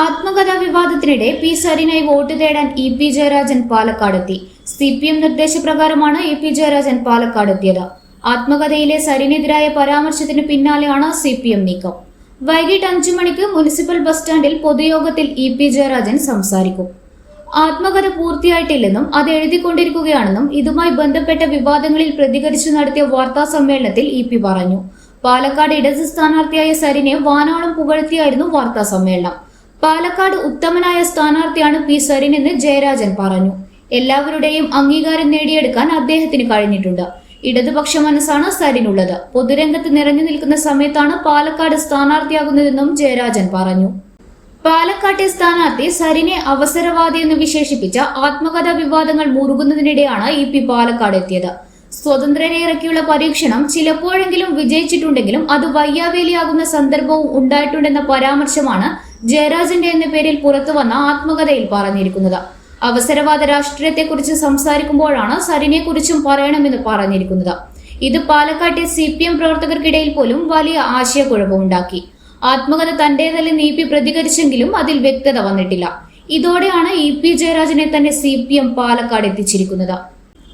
ആത്മകഥാ വിവാദത്തിനിടെ പി സരിനായി വോട്ട് തേടാൻ ഇ പി ജയരാജൻ പാലക്കാടെത്തി സി പി എം നിർദ്ദേശപ്രകാരമാണ് ഇ പി ജയരാജൻ പാലക്കാടെത്തിയത് ആത്മകഥയിലെ സരിനെതിരായ പരാമർശത്തിന് പിന്നാലെയാണ് സി പി എം നീക്കം. വൈകിട്ട് അഞ്ചു മണിക്ക് മുനിസിപ്പൽ ബസ് സ്റ്റാൻഡിൽ പൊതുയോഗത്തിൽ ഇ പി ജയരാജൻ സംസാരിക്കും. ആത്മകഥ പൂർത്തിയായിട്ടില്ലെന്നും അത് എഴുതിക്കൊണ്ടിരിക്കുകയാണെന്നും ഇതുമായി ബന്ധപ്പെട്ട വിവാദങ്ങളിൽ പ്രതികരിച്ചു നടത്തിയ വാർത്താ സമ്മേളനത്തിൽ ഇ പി പറഞ്ഞു. പാലക്കാട് ഇടത് സ്ഥാനാർത്ഥിയായ സരിനെ വാനോളം പുകഴ്ത്തിയായിരുന്നു വാർത്താ സമ്മേളനം. പാലക്കാട് ഉത്തമനായ സ്ഥാനാർത്ഥിയാണ് പി സരിൻ എന്ന് ജയരാജൻ പറഞ്ഞു. എല്ലാവരുടെയും അംഗീകാരം നേടിയെടുക്കാൻ അദ്ദേഹത്തിന് കഴിഞ്ഞിട്ടുണ്ട്. ഇടതുപക്ഷ മനസ്സാണ് സരിനുള്ളത്. പൊതുരംഗത്ത് നിറഞ്ഞു നിൽക്കുന്ന സമയത്താണ് പാലക്കാട് സ്ഥാനാർത്ഥിയാകുന്നതെന്നും ജയരാജൻ പറഞ്ഞു. പാലക്കാട്ടെ സ്ഥാനാർത്ഥി സരിനെ അവസരവാദി എന്ന് വിശേഷിപ്പിച്ച ആത്മകഥാ വിവാദങ്ങൾ മുറുകുന്നതിനിടെയാണ് ഇ പി പാലക്കാട് എത്തിയത്. സ്വതന്ത്രനെ ഇറക്കിയുള്ള പരീക്ഷണം ചിലപ്പോഴെങ്കിലും വിജയിച്ചിട്ടുണ്ടെങ്കിലും അത് വയ്യാവേലിയാകുന്ന സന്ദർഭവും ഉണ്ടായിട്ടുണ്ടെന്ന പരാമർശമാണ് ജയരാജന്റെ എന്ന പേരിൽ പുറത്തു വന്ന ആത്മകഥയിൽ പറഞ്ഞിരിക്കുന്നത്. അവസരവാദ രാഷ്ട്രീയത്തെക്കുറിച്ച് സംസാരിക്കുമ്പോഴാണ് സരിനെക്കുറിച്ചും പറയണമെന്ന് പറഞ്ഞിരിക്കുന്നത്. ഇത് പാലക്കാട്ടെ സി പി എം പ്രവർത്തകർക്കിടയിൽ പോലും വലിയ ആശയക്കുഴപ്പമുണ്ടാക്കി. ആത്മകഥ തന്റേതല്ലെന്ന് നീപ്പി പ്രതികരിച്ചെങ്കിലും അതിൽ വ്യക്തത വന്നിട്ടില്ല. ഇതോടെയാണ് ഇ പി ജയരാജനെ തന്നെ സി പി എം പാലക്കാട് എത്തിച്ചിരിക്കുന്നത്.